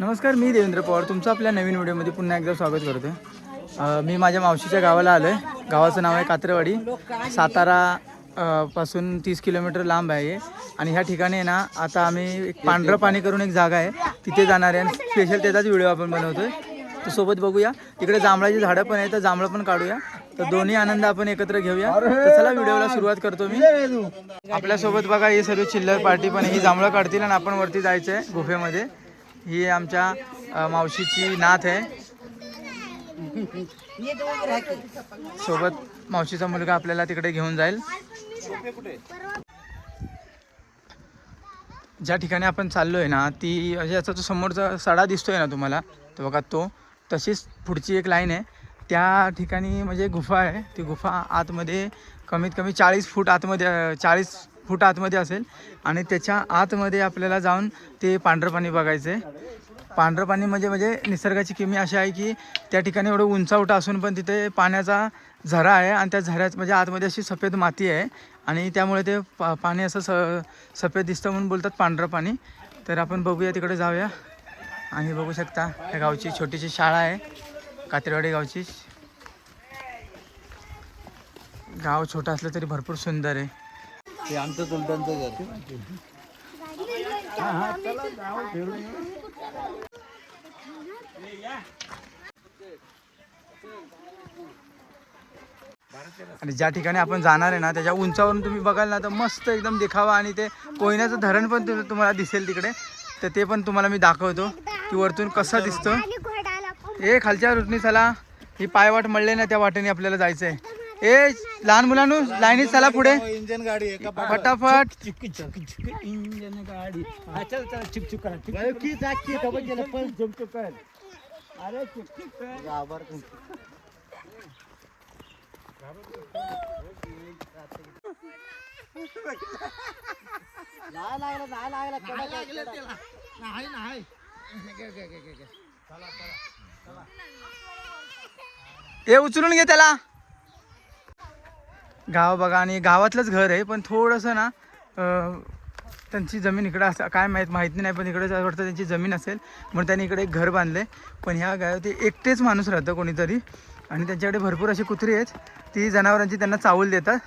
नमस्कार मी देवेंद्र पवार. तुमचं आपल्या नवीन व्हिडिओमध्ये पुन्हा एकदा स्वागत करतो मी माझ्या मावशीच्या गावाला आलो आहे गावाचं नाव आहे कात्रवाडी. सातारा पासून तीस किलोमीटर लांब आहे आणि ह्या ठिकाणी आहे ना आता आम्ही एक पांढरं पाणी करून एक जागा आहे. तिथे जाणार आहे. आणि स्पेशल त्याचाच व्हिडिओ आपण बनवतो आहे तर सोबत बघूया. इकडे जांभळाची झाडं पण आहे तर जांभळं पण काढूया. तर दोन्ही आनंद आपण एकत्र घेऊया. तर चला व्हिडिओला सुरुवात करतो मी. आपल्यासोबत बघा ही सर्व चिल्लर पार्टी पण ही जांभळं काढतील आणि आपण वरती जायचं आहे गुफेमध्ये. ही आमच्या मावशीची नाथ आहे. सोबत मावशीचा मुलगा आपल्याला तिकडे घेऊन जाईल. ज्या ठिकाणी आपण चाललोय ना ती याचा जो समोरचा सडा दिसतोय ना तुम्हाला तो बघा तो तशीच पुढची एक लाईन आहे. त्या ठिकाणी म्हणजे गुफा आहे. ती गुफा आतमध्ये कमीत कमी चाळीस फूट आतमध्ये चाळीस फूट आतमध्ये असेल आणि त्याच्या आतमध्ये आपल्याला जाऊन ते पांढरं पाणी बघायचं आहे पांढरं पाणी म्हणजे म्हणजे निसर्गाची किमी अशी आहे की त्या ठिकाणी एवढं उंचावटा असून पण तिथे पाण्याचा झरा आहे आणि त्या झऱ्यात म्हणजे आतमध्ये अशी सफेद माती आहे आणि त्यामुळे ते पा पाणी असं स सफेद दिसतं म्हणून बोलतात पांढरं पाणी. तर आपण बघूया तिकडे जाऊया. आणि बघू शकता या गावची छोटीशी शाळा आहे कात्रेवाडी गावची. गाव छोटं असलं तरी भरपूर सुंदर आहे. ते आमचं चुलत्यांचं घर. आणि ज्या ठिकाणी आपण जाणार आहे ना त्याच्या उंचावरून तुम्ही बघाल ना तर मस्त एकदम देखावा आणि ते कोयन्याचं धरण पण तुम्हाला दिसेल तिकडे. तर ते पण तुम्हाला मी दाखवतो की वरतून कसं दिसतं. ए खालच्या रुटनी चला ही पायवाट मळले ना त्या वाटेने आपल्याला जायचं आहे ए लहान मुलांनो लाईनीत चला पुढे. इंजन गाडी आहे का फटाफट. इंजन गाडी चल चल चिक चिक करा की जाकी तो गेलं पण जम कर अरे चिक चिक कर गाबर नाही लागलं नाही लागलं कडक आहे, कडक. नाही नाही ए उचलून घे त्याला. गाव बघा आणि गावातलंच घर आहे पण थोडंसं ना त्यांची जमीन इकडं असं काय माहीत माहिती नाही पण इकडे वाटतं त्यांची जमीन असेल म्हणून त्यांनी इकडे एक घर बांधले पण ह्या गाव ते एकटेच माणूस राहतं कोणीतरी. आणि त्यांच्याकडे भरपूर अशी कुत्री आहेत ती जनावरांची त्यांना चावल देतात.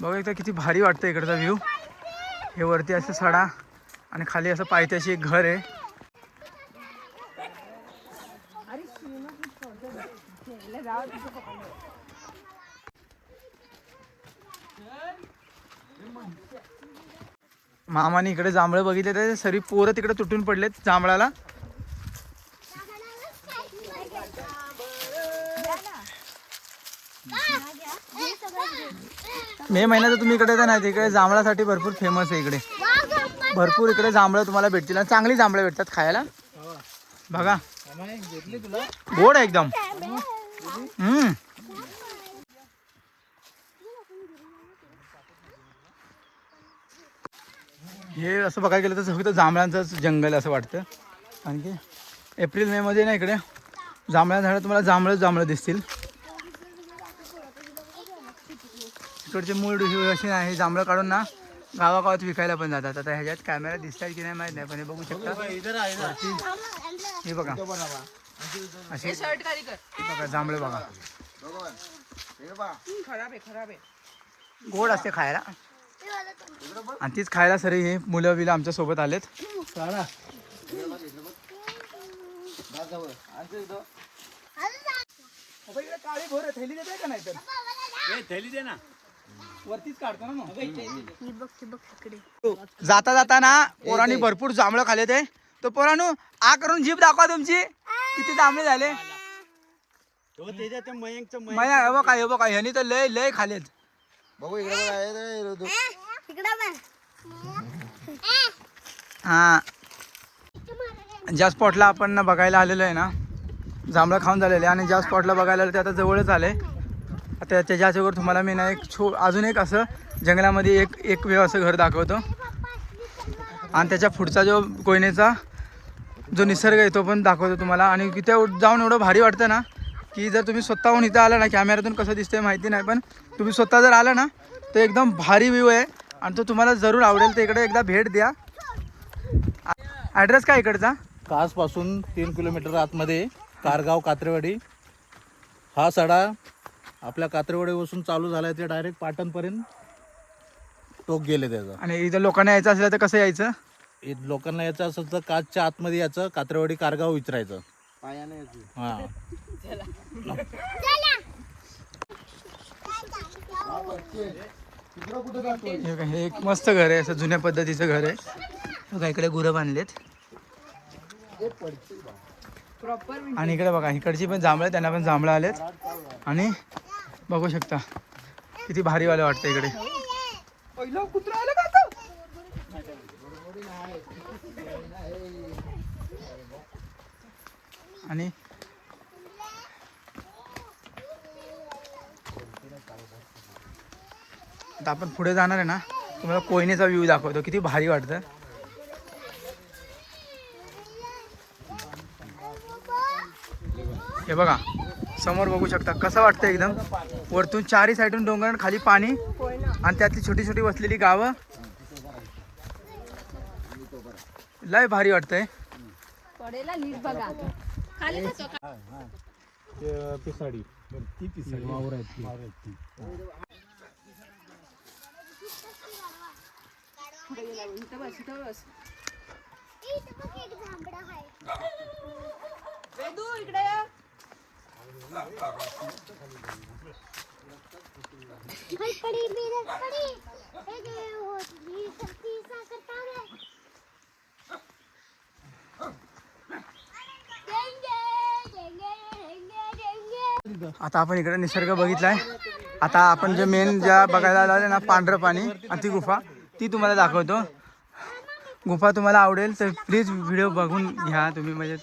बघा एकदा किती भारी वाटतं इकडचा व्ह्यू हे वरती असं सडा आणि खाली असं पायथ्याशी एक घर आहे. मामाने इकडे जांभळं बघितले तर सरी पोरं तिकडे तुटून पडलेत जांभळाला. मे महिन्यात तुम्ही इकडे तर नाही तिकडे जांभळासाठी भरपूर फेमस आहे इकडे. भरपूर इकडे जांभळं तुम्हाला भेटतील आणि चांगली जांभळं भेटतात खायला. बघा. गोड आहे एकदम. हम्म. हे असं बघायला गेलं तर फक्त जांभळांचंच जंगल असं वाटतं. आणखी एप्रिल मे मध्ये ना इकडे जांभळ्या झाडं तुम्हाला जांभळं जांभळं दिसतील. इकडचे मूळ हे असे आहे जांभळं काढून ना गावागावात विकायला पण जातात. आता ह्याच्यात कॅमेरा दिसतात की नाही माहीत नाही पण हे बघू शकता. ना हे बघा. असे हे बघा जांभळे बघा. गोड असते खायला. आणि तीच खायला सरी हे मुलं बिलं आमच्यासोबत आलेत. काळी भोर थैली देते का नाही तर थैली दे ना. वरतीच काढतो ना मग. जाता जाता ना पोरांनी भरपूर जांभळं खाले ते. तो पोरानू आ करून जीप दाखवा तुमची. किती जांभळे झाले? मयंकचं मयंक. मैया हे बघा हे बघा ह्यानी तर लय लय खालेत बघू इकडे. हा ज्या स्पॉटला आपण ना बघायला आलेलो आहे ना जांभळं खाऊन झालेलं आहे आणि ज्या स्पॉटला बघायला आलं ते आता जवळच आलं. आहे आता त्याच्यावर तुम्हाला मी ना एक छो अजून एक असं जंगलामध्ये एक एक वेळ असं घर दाखवतो. आणि त्याच्या पुढचा जो कोयनेचा जो निसर्ग आहे तो पण दाखवतो तुम्हाला. आणि तिथे जाऊन एवढं भारी वाटतं ना की जर तुम्ही स्वतःहून इथं आला ना कॅमेऱ्यातून कसं दिसतंय माहिती नाही पण तुम्ही स्वतः जर आला ना तर एकदम भारी व्ह्यू आहे. आणि तो तुम्हाला जरूर आवडेल तर इकडे एकदा भेट द्या. ॲड्रेस काय इकडचा? कासपासून तीन किलोमीटर आतमध्ये कारगाव कात्रेवाडी. हा सडा आपल्या कात्रेवाडीपासून चालू झाला आहे ते डायरेक्ट पाटणपर्यंत टोक गेले त्याचं. आणि इथं लोकांना यायचं असलं तर कसं यायचं? लोकांना यायचं असेल तर काचच्या आतमध्ये यायचं कात्रेवाडी कारगाव विचारायचं पायाने येते हां. हे बघा, हे एक मस्त घर आहे असं जुन्या पद्धतीचं घर आहे. बघा इकडे गुरं बांधलेत. आणि इकडे बघा इकडची पण जांभळं त्यांना पण जांभळं आलेत. आणि बघू शकता किती भारीवालं वाटतं इकडे. आणि आता आपण पुढे जाणार आहे ना तुम्हाला कोयनेचा व्ह्यू दाखवतो. किती भारी वाटतं. हे बघा समोर बघू शकता. कसं वाटतं एकदम? वरतून चारही साईडून डोंगर खाली पाणी आणि त्यातली छोटी छोटी वसलेली गावं. लय भारी वाटतंय. खाली जातो का? पिसाडी ती पिसळी वावर आहेत ती. वावर आहेत ती. पुढे गेला बघ. इथं बस इथं बस वेदू इकडे ये. आता आपण इकडे निसर्ग बघितलाय. आता आपण जे मेन ज्या बघायला आलं ना पांढरं पाणी आणि ती गुफा ती तुम्हाला दाखवतो. गुफा तुम्हाला आवडेल तर प्लीज व्हिडिओ बघून घ्या तुम्ही. म्हणजे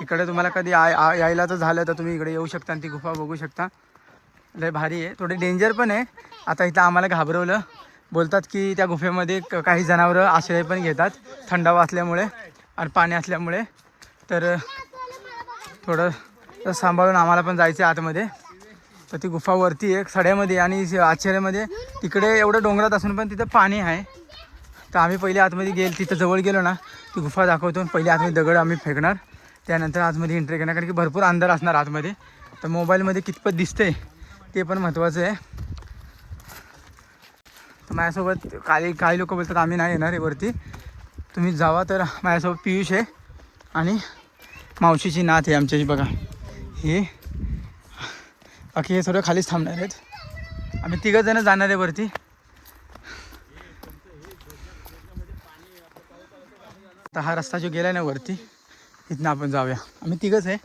इकडे तुम्हाला कधी यायला तर झालं तर तुम्ही इकडे येऊ शकता आणि ती गुफा बघू शकता. लय भारी आहे. थोडी डेंजर पण आहे. आता इथं आम्हाला घाबरवलं. बोलतात की त्या गुफेमध्ये क- काही जनावरं आश्रय पण घेतात. थंडावा असल्यामुळे आणि पाणी असल्यामुळे. तर थोडं तर सांभाळून आम्हाला पण जायचं आहे आतमध्ये. तर ती गुफा वरती आहे सड्यामध्ये आणि आश्चर्यामध्ये. तिकडे एवढं डोंगरात असून पण तिथं पाणी आहे. तर आम्ही पहिले आतमध्ये गेल तिथं जवळ गेलो ना ती गुफा दाखवतो पहिले आतमध्ये दगड आम्ही फेकणार. त्यानंतर आतमध्ये एंट्री करणार कारण की भरपूर अंधार असणार आतमध्ये. तर मोबाईलमध्ये कितपत दिसतंय ते पण महत्त्वाचं आहे. तर माझ्यासोबत काही काही लोक बोलतात आम्ही नाही येणार आहे वरती. तुम्ही जावा तर माझ्यासोबत पियुष आहे आणि मावशीची नात आहे आमच्याची बघा. हे. बाकी हे सर्व खालीच थांबणार आहेत. आम्ही तिघं जण जाणार आहे वरती. आता हा रस्ता जो गेला ना वरती इथनं आपण जाऊया. आम्ही तिघंच आहे.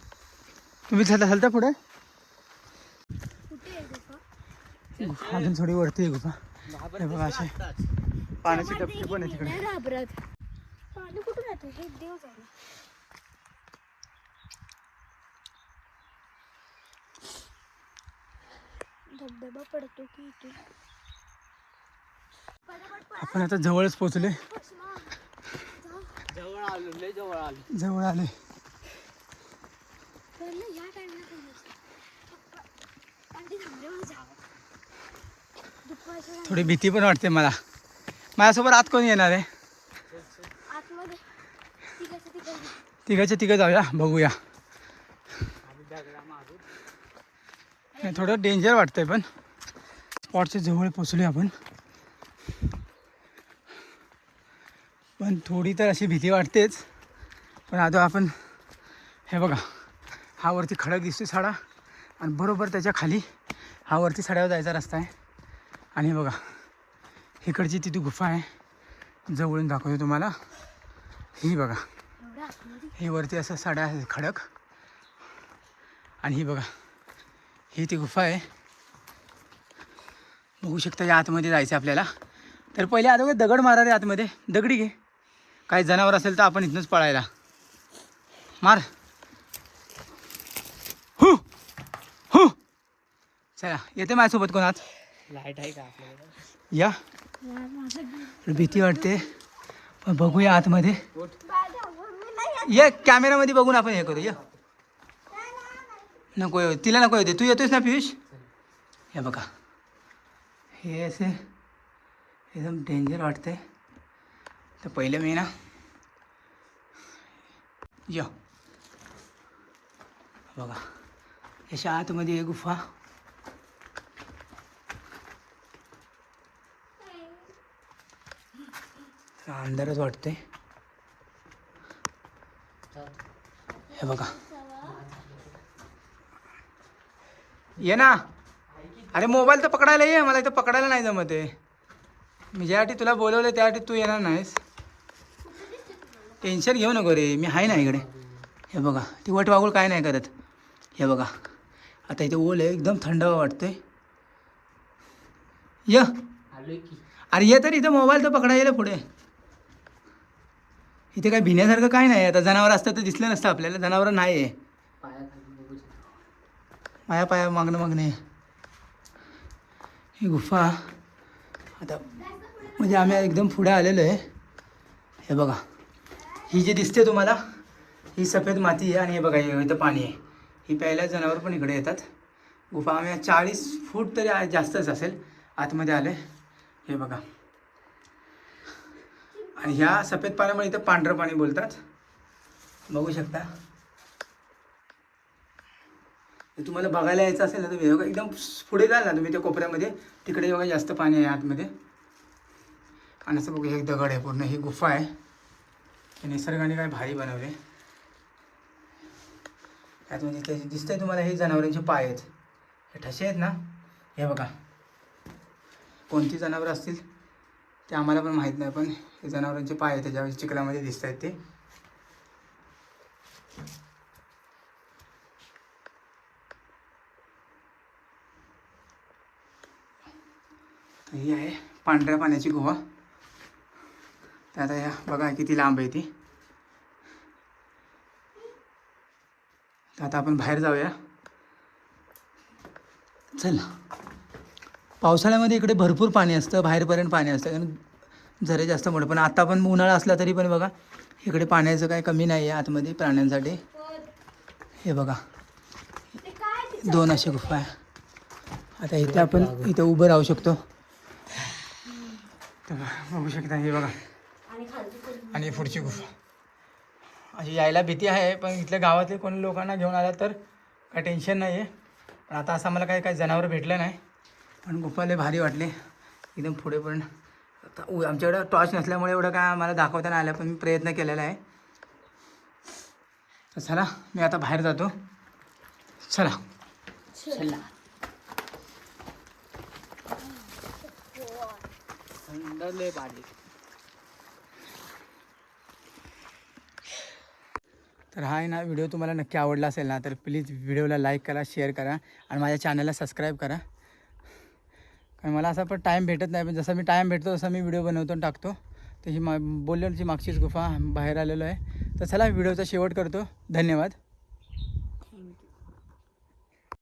तुम्ही चालता चालता पुढे. अजून थोडी वरती आहे गुफा. हे बघा असे पाण्याचे टप्पे पण आहे तिकडे नाही घाबरत पाणी कुठून येतं हे देव जाणे धबधबा पडतो की इथून. आपण आता जवळच पोचले जवळ आलो लय जवळ जवळ थोडी भीती पण वाटते मला. माझ्यासोबत आत कोण येणार आहे? तिघाच्या तिघं जाऊया बघूया. नाही, थोडं डेंजर वाटतंय पण. स्पॉटच्या जवळ पोचलोय आपण. पण थोडी तर अशी भीती वाटतेच. पण आता आपण हे बघा हा वरती खडक दिसतो साडा. आणि बरोबर त्याच्याखाली हा वरती सड्यावर जायचा रस्ता आहे. आणि बघा इकडची तिथे गुफा आहे. जवळून दाखवतो तुम्हाला. ही बघा ही वरती असं साड्या खडक. आणि ही बघा ही ती गुफा आहे. बघू शकता या आतमध्ये जायचं आहे आपल्याला. तर पहिले अगोदर दगड मारा रे आतमध्ये. दगडी घे. काही जनावर असेल तर आपण इथनंच पळायला. मार. हु. हु. चला येते माझ्यासोबत कोणात लाइट आहे का या. भीती वाटते. पण बघूया आतमध्ये. ये कॅमेरामध्ये बघून आपण हे करू ये नको येऊ. तिला नको येते तू येतोयस ना पियुष? हे बघा. हे असे एकदम डेंजर वाटते तर पहिलं मी ना य. बघा. याच्या आतमध्ये एक गुफा. अंधारच वाटते हे बघा. ये ना. अरे मोबाईल तर पकडायला ये मला इथं पकडायला नाही जमत आहे. मी ज्यासाठी तुला बोलवलं त्यासाठी तू येणार नाहीस. टेन्शन घेऊ नको रे मी आहे ना इकडे. हे बघा ती वट वागूळ काय नाही करत. हे बघा आता इथे ओल आहे एकदम थंड वाटतंय. य. अरे ये तर इथं मोबाईल तर पकडा येईल पुढे. इथे काय भिण्यासारखं काय नाही आता जनावर असतं तर दिसलं नसतं आपल्याला जनावर नाही आहे माया पाया मागणं मागणे. ही गुफा. आता म्हणजे आम्ही एकदम पुढे आलेलो आहे. हे बघा. ही जी दिसते तुम्हाला ही सफेद माती आहे आणि हे बघा इथं पाणी आहे. ही प्यायला जनावर पण इकडे येतात. गुफा आम्ही चाळीस फूट तरी जास्तच असेल. आतमध्ये आले हे बघा. आणि ह्या सफेद पाण्यामुळे इथं पांढरं पाणी बोलतात. बघू शकता. तुम्हाला बघायला यायचं असेल ना तुम्ही बघा एकदम पुढे जाल ना तुम्ही त्या कोपऱ्यामध्ये. तिकडे बघा जास्त पाणी आहे आतमध्ये. आणि असं बघू हे एक दगड आहे पूर्ण ही गुफा आहे. निसर्गाने काय भारी बनवले यात म्हणजे ते दिसतंय तुम्हाला हे जनावरांचे पाय आहेत. हे ठसे आहेत ना हे बघा. कोणती जनावरं असतील ते आम्हाला पण माहीत नाही पण हे जनावरांचे पाय आहेत त्याच्या चिखलामध्ये दिसत आहेत ते. ही आहे पांढऱ्या पाण्याची गुहा. तर आता या बघा किती लांब आहे ती. तर आता आपण बाहेर जाऊया. चल. पावसाळ्यामध्ये इकडे भरपूर पाणी असतं बाहेरपर्यंत पाणी असतं. कारण झरे जास्त मोठे. पण आता पण उन्हाळा असला तरी पण बघा इकडे पाण्याचं काही कमी नाही आहे आतमध्ये प्राण्यांसाठी. हे बघा. दोन असे गुफा आहे. आता इथे आपण इथे उभं राहू शकतो. तर बघू शकता हे बघा. आणि पुढची गुफा. अशी यायला भीती आहे पण इथल्या गावातले कोणी लोकांना घेऊन आला तर काय टेन्शन नाही आहे पण आता असं मला काही काही जनावर भेटलं नाही. पण गुफा लय भारी वाटले. एकदम पुढे पण आमच्याकडं टॉर्च नसल्यामुळे एवढं काय आम्हाला दाखवता नाही आलं पण मी प्रयत्न केलेला आहे. तर चला मी आता बाहेर जातो. चला. तर हा आहे ना व्हिडिओ तुम्हाला नक्की आवडला असेल ना तर प्लीज व्हिडिओला लाईक करा शेअर करा आणि माझ्या चॅनलला सबस्क्राईब करा. कारण मला असा पण टाईम भेटत नाही पण जसा मी टाईम भेटतो तसा मी व्हिडिओ बनवतो आणि टाकतो. तर ही मा बोललेली मागचीच गुफा बाहेर आलेलो आहे. तर चला व्हिडिओचा शेवट करतो. धन्यवाद.